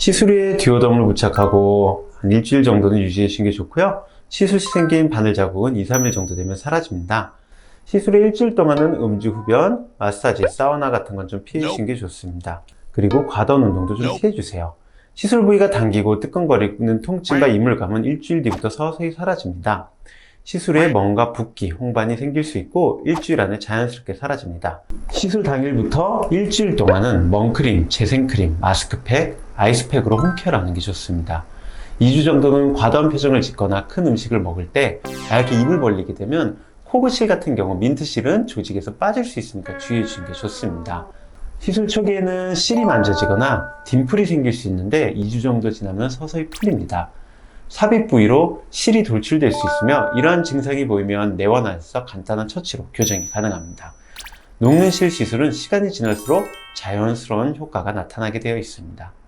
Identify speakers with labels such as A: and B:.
A: 시술 후에 디오덤을 부착하고 한 일주일 정도는 유지해 주시는 게 좋고요. 시술 시 생긴 바늘 자국은 2, 3일 정도 되면 사라집니다. 시술 후 일주일 동안은 음주 흡연, 마사지, 사우나 같은 건 좀 피해 주시는 게 좋습니다. 그리고 과다운 운동도 좀 피해 주세요. 시술 부위가 당기고 뜨끔거리는 통증과 이물감은 일주일 뒤부터 서서히 사라집니다. 시술 후에 멍과 붓기, 홍반이 생길 수 있고 일주일 안에 자연스럽게 사라집니다. 시술 당일부터 일주일 동안은 멍크림, 재생크림, 마스크팩, 아이스팩으로 홈케어를 게 좋습니다. 2주 정도는 과도한 표정을 짓거나 큰 음식을 먹을 때 얇게 입을 벌리게 되면 코그실 같은 경우 민트실은 조직에서 빠질 수 있으니까 주의해 주시는 게 좋습니다. 시술 초기에는 실이 만져지거나 딤플이 생길 수 있는데 2주 정도 지나면 서서히 풀립니다. 삽입 부위로 실이 돌출될 수 있으며 이러한 증상이 보이면 내원해서 간단한 처치로 교정이 가능합니다. 녹는 실 시술은 시간이 지날수록 자연스러운 효과가 나타나게 되어 있습니다.